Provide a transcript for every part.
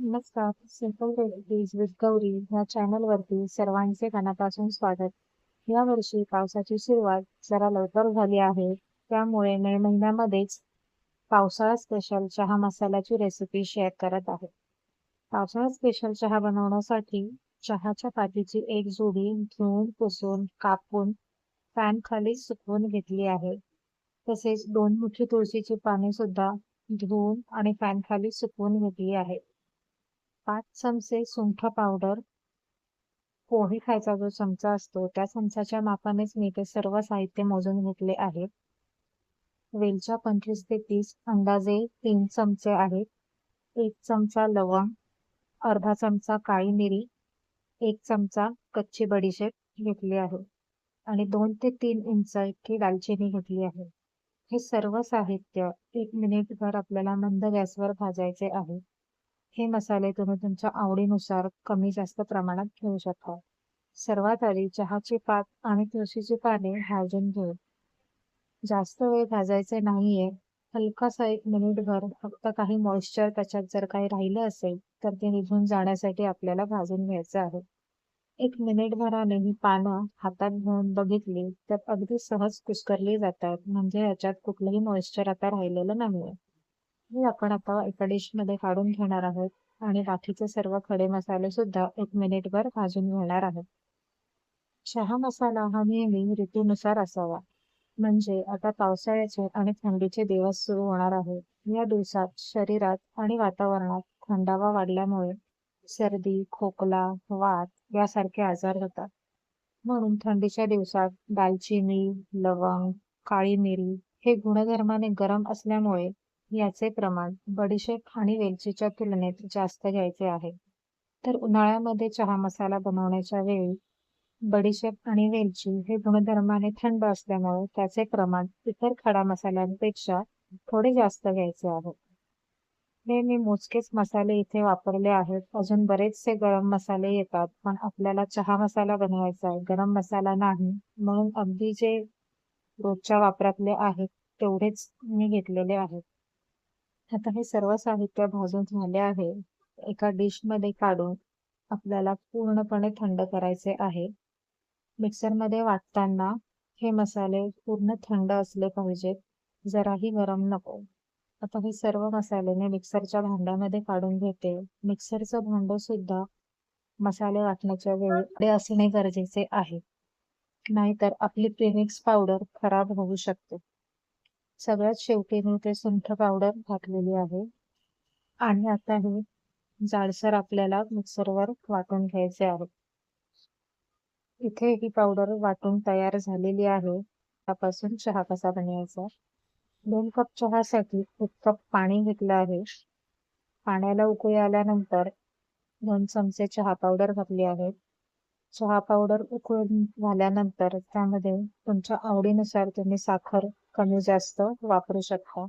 नमस्कार. Simple recipes with Gauri ह्या चॅनलवरती सर्वांचे मनापासून स्वागत. यावर्षी पावसाची सुरुवात जरा लवकर झाली आहे. त्यामुळे मे महिन्यामध्येच पावसाळा स्पेशल चहा मसाल्याची रेसिपी शेअर करत आहे. पावसाळा स्पेशल चहा बनवण्यासाठी चहाच्या पातीची एक जोडी धुवून पुसून कापून फॅन खाली सुकवून घेतली आहे. तसेच दोन मुठी तुळशीची पाने सुद्धा धुवून आणि फॅन खाली सुकवून घेतली आहे. पाच चमचे सुंठ पावडर पोहे खायचा जो चमचा असतो त्या चमचाच्या मापानेच मी ते सर्व साहित्य मोजून घेतले आहे. वेलच्या पंचवीस ते तीस अंदाजे तीन चमचे आहेत. एक चमचा लवंग अर्धा चमचा काळी मिरी एक चमचा कच्ची बडीशेप घेतली आहे आणि दोन ते तीन इंच इतकी दालचिनी घेतली आहे. हे सर्व साहित्य एक मिनिटभर आपल्याला मंद गॅसवर भाजायचे आहे. हे मसाले तुम्ही तुमच्या आवडीनुसार कमी जास्त प्रमाणात घेऊ शकता. सर्वात आधी चहाची पात आणि तुळशीची पाने भाजून घेऊ जास्त वेळ भाजायचे नाहीये. हलकासा एक मिनिटभर फक्त काही मॉइश्चर त्याच्यात जर काही राहिलं असेल तर ते निघून जाण्यासाठी आपल्याला भाजून घ्यायचं आहे. एक मिनिटभराने ही पानं हातात घेऊन बघितली तर अगदी सहज कुस्करली जातात. म्हणजे याच्यात कुठलंही मॉइश्चर आता राहिलेलं नाहीये. हे आपण आता एका डिशमध्ये काढून घेणार आहोत. आणि बाकीचे सर्व खडे मसाले सुद्धा एक मिनिटभर भाजून घेणार आहोत. चहा मसाला हा नेहमी ऋतूनुसार असावा. म्हणजे आता पावसाळ्याचे आणि थंडीचे दिवस सुरू होणार आहेत. या दिवसात शरीरात आणि वातावरणात थंडावा वाढल्यामुळे सर्दी खोकला वात यासारखे आजार होतात. म्हणून थंडीच्या दिवसात दालचिनी लवंग काळी मिरी हे गुणधर्माने गरम असल्यामुळे याचे प्रमाण बडीशेप आणि वेलचीच्या तुलनेत जास्त घ्यायचे आहे. तर उन्हाळ्यामध्ये चहा मसाला बनवण्याच्या वेळी बडीशेप आणि वेलची हे गुणधर्माने थंड असल्यामुळे त्याचे प्रमाण इतर खडा मसाल्यांपेक्षा थोडे जास्त घ्यायचे आहे. हे मी मोजकेच मसाले इथे वापरले आहेत. अजून बरेचसे गरम मसाले येतात पण आपल्याला चहा मसाला बनवायचा आहे. गरम मसाला नाही म्हणून अगदी जे रोजच्या वापरातले आहेत तेवढेच मी घेतलेले आहेत. आता हे सर्व साहित्य भाजून झाले आहे. एका डिशमध्ये काढून आपल्याला पूर्णपणे थंड करायचे आहे. मिक्सरमध्ये वाटताना हे मसाले पूर्ण थंड असले पाहिजेत. जराही गरम नको. आता हे सर्व मसाले मी मिक्सरच्या भांड्यामध्ये काढून घेते. मिक्सरचं भांड सुद्धा मसाले वाटण्याच्या वेळी असणे गरजेचे आहे. नाहीतर आपली प्रिमिक्स पावडर खराब होऊ शकते. सगळ्यात शेवटी मी ते सुंठ पावडर घातलेली आहे. आणि आता हे जाडसर आपल्याला मिक्सरवर वाटून घ्यायचे आहे. इथे ही पावडर वाटून तयार झालेली आहे. त्यापासून चहा कसा बनवायचा? दोन कप चहासाठी एक कप पाणी घेतलं आहे. पाण्याला उकळी आल्यानंतर दोन चमचे चहा पावडर घातली आहे. चहा पावडर उकळून झाल्यानंतर त्यामध्ये तुमच्या आवडीनुसार तुम्ही साखर कमी जास्त वापरू शकता.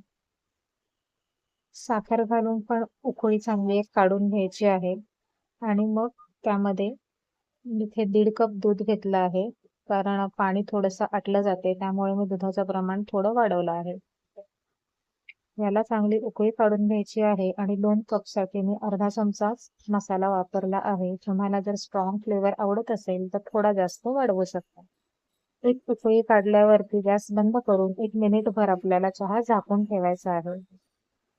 साखर घालून पण उकळी चांगली काढून घ्यायची आहे. आणि मग त्यामध्ये इथे दीड कप दूध घेतलं आहे. कारण पाणी थोडंसं आटलं जाते. त्यामुळे मी दुधाचं प्रमाण थोडं वाढवलं आहे. याला चांगली उकळी काढून घ्यायची आहे आणि दोन कपसाठी मी अर्धा चमचा मसाला वापरला आहे. तुम्हाला जर स्ट्रॉंग फ्लेवर आवडत असेल तर थोडा जास्त वाढवू शकता. एक उकळी काढल्यावरती गॅस बंद करून एक मिनिटभर आपल्याला चहा झाकून ठेवायचा आहे.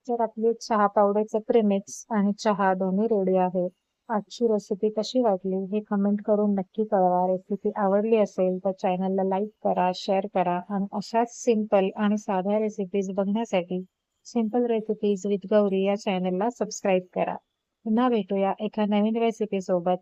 तर आपली चहा पावड्याचे प्रेमिक्स आणि चहा दोन्ही रेडी आहे आजची रेसिपी कशी वाटली हे कमेंट करून नक्की कळवा. रेसिपी आवडली असेल तर चॅनलला लाईक करा शेअर करा आणि अशाच सिंपल आणि साध्या रेसिपीज बघण्यासाठी सिंपल रेसिपीज विथ गौरी या चॅनलला सबस्क्राईब करा. पुन्हा भेटूया एका नवीन रेसिपी सोबत.